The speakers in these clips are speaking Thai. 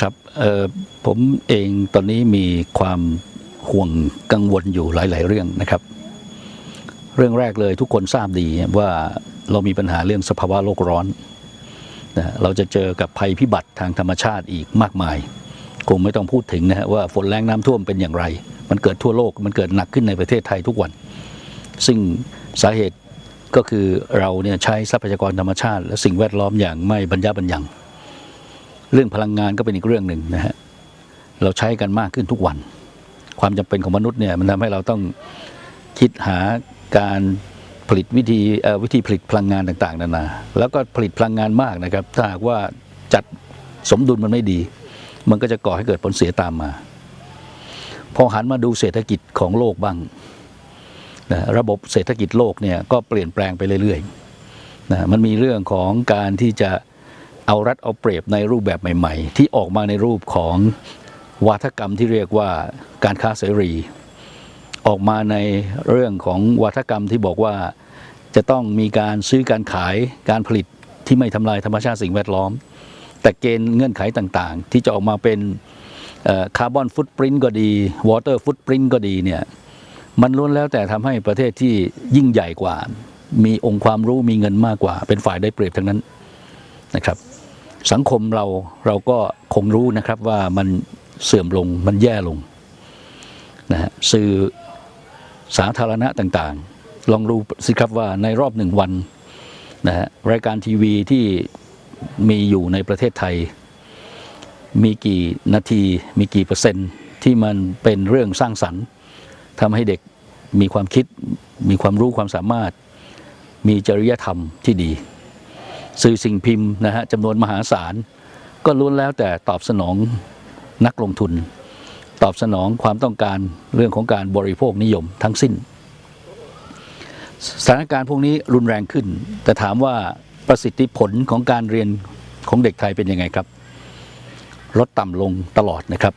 ครับผมเองตอนนี้มีความห่วงกังวลอยู่หลาย ๆ เรื่องนะครับ เรื่องแรกเลยทุกคนทราบดีว่าเรามีปัญหาเรื่องสภาวะโลกร้อนนะเราจะเจอกับภัยพิบัติทางธรรมชาติอีกมากมาย คงไม่ต้องพูดถึงนะฮะว่าฝนแรงน้ำท่วมเป็นอย่างไร มันเกิดทั่วโลกมันเกิดหนักขึ้นในประเทศไทยทุกวัน ซึ่งสาเหตุก็คือเราเนี่ยใช้ทรัพยากรธรรมชาติ และสิ่งแวดล้อมอย่างไม่บรรยะบรรยัง เรื่องพลังงานก็เป็นอีกเรื่องหนึ่งนะฮะเราใช้กันมากขึ้นทุกวัน ความจำเป็นของมนุษย์เนี่ยมันทำให้เราต้องคิดหาการผลิตวิธีวิธีผลิตพลังงานต่างๆนานา แล้วก็ผลิตพลังงานมากนะครับ ถ้าหากว่าจัดสมดุลมันไม่ดี มันก็จะก่อให้เกิดผลเสียตามมา พอหันมาดูเศรษฐกิจของโลกบ้างนะระบบเศรษฐกิจโลกเนี่ยก็เปลี่ยนแปลงไปเรื่อยๆนะมันมีเรื่องของการที่จะ เอารัดเอาเปรียบในรูปแบบใหม่ ๆ ที่ออกมาในรูปของวาทกรรมที่เรียกว่าการค้าเสรี ออกมาในเรื่องของวาทกรรมที่บอกว่าจะต้องมีการซื้อการขายการผลิตที่ไม่ทำลายธรรมชาติสิ่งแวดล้อม แต่เกณฑ์เงื่อนไขต่างๆ ที่จะออกมาเป็นคาร์บอนฟุตปรินต์ก็ดีวอเตอร์ฟุตปรินต์ก็ดีเนี่ยมันล้วนแล้วแต่ทำให้ประเทศที่ยิ่งใหญ่กว่า มีองค์ความรู้มีเงินมากกว่า เป็นฝ่ายได้เปรียบทั้งนั้นนะครับ สังคมเราเราก็คงรู้นะครับว่ามันเสื่อมลงมันแย่ลงนะฮะสื่อสาธารณะต่างๆ ลองรู้สิครับว่าในรอบหนึ่งวันนะฮะรายการทีวีที่มีอยู่ในประเทศไทย มีกี่นาที มีกี่เปอร์เซ็นต์ที่มันเป็นเรื่องสร้างสรรค์ทำให้เด็กมีความคิด มีความรู้ความสามารถ มีจริยธรรมที่ดี สื่อสิ่งพิมพ์นะฮะจำนวนมหาศาล ก็ล้วนแล้วแต่ตอบสนองนักลงทุน ตอบสนองความต้องการเรื่องของการบริโภคนิยมทั้งสิ้น สถานการณ์พวกนี้รุนแรงขึ้น แต่ถามว่าประสิทธิผลของการเรียนของเด็กไทยเป็นยังไงครับ ลดต่ำลงตลอดนะครับ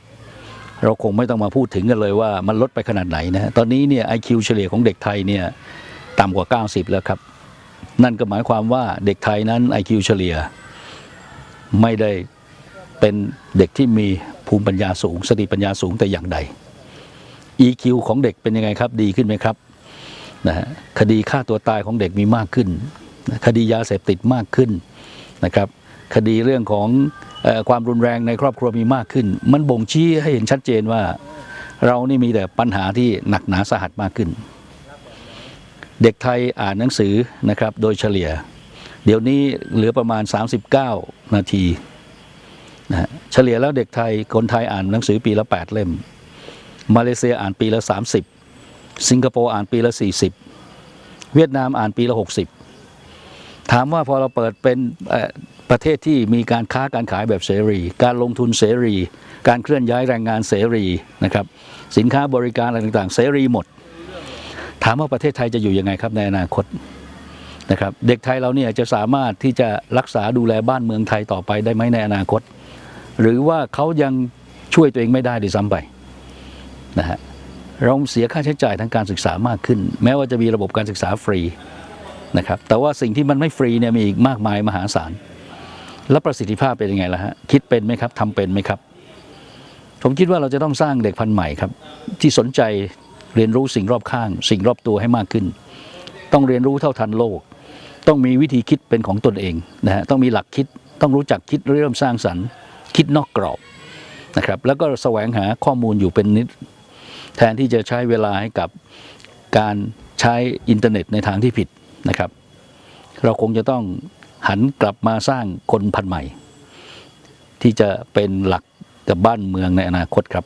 เราคงไม่ต้องมาพูดถึงกันเลยว่ามันลดไปขนาดไหนนะตอนนี้เนี่ย IQ เฉลี่ยของเด็กไทยเนี่ยต่ำกว่า 90 แล้วครับ นั่นก็หมายความว่าเด็กไทยนั้น IQ เฉลี่ย ไม่ได้เป็นเด็กที่มีภูมิปัญญาสูง สติปัญญาสูงแต่อย่างใด EQ ของเด็กเป็นยังไงครับ ดีขึ้นไหมครับนะฮะคดีฆ่าตัวตายของเด็กมีมากขึ้น คดียาเสพติดมากขึ้นนะครับ คดีเรื่องของอความรุนแรงในครอบครัวมีมากขึ้น มันบ่งชี้ให้เห็นชัดเจนว่า เรานี่มีแต่ปัญหาที่หนักหนาสาหัสมากขึ้น เด็กไทยอ่านหนังสือนะครับโดยเฉลี่ย เดี๋ยวนี้เหลือประมาณ 39 นาทีนะฮะเฉลี่ยแล้วเด็กไทยคนไทยอ่านหนังสือปีละ 8 เล่ม มาเลเซียอ่านปีละ 30 สิงคโปร์อ่านปีละ 40 เวียดนามอ่านปีละ 60 ถามว่าพอเราเปิดเป็นประเทศที่มีการค้าการขายแบบเสรี การลงทุนเสรี การเคลื่อนย้ายแรงงานเสรีนะครับสินค้าบริการอะไรต่างๆ เสรีหมด ถามว่าประเทศไทยจะอยู่ยังไงครับในอนาคตนะครับ เด็กไทยเราเนี่ยจะสามารถที่จะรักษาดูแลบ้านเมืองไทยต่อไปได้ไหมในอนาคต หรือว่าเขายังช่วยตัวเองไม่ได้ด้วยซ้ำไปนะฮะเราเสียค่าใช้จ่ายทางการศึกษามากขึ้น แม้ว่าจะมีระบบการศึกษาฟรีนะครับ แต่ว่าสิ่งที่มันไม่ฟรีเนี่ยมีอีกมากมายมหาศาลแล้วประสิทธิภาพเป็นยังไงล่ะฮะคิดเป็นไหมครับทำเป็นไหมครับ ผมคิดว่าเราจะต้องสร้างเด็กพันธุ์ใหม่ครับ ที่สนใจ เรียนรู้สิ่งรอบข้าง สิ่งรอบตัวให้มากขึ้น ต้องเรียนรู้เท่าทันโลก ต้องมีวิธีคิดเป็นของตนเองนะฮะต้องมีหลักคิดต้องรู้จักคิดเริ่มสร้างสรรค์ คิดนอกกรอบนะครับแล้วก็แสวงหาข้อมูลอยู่เป็นนิด แทนที่จะใช้เวลาให้กับการใช้อินเทอร์เน็ตในทางที่ผิดนะครับ เราคงจะต้องหันกลับมาสร้างคนพันใหม่ ที่จะเป็นหลักกับบ้านเมืองในอนาคตครับ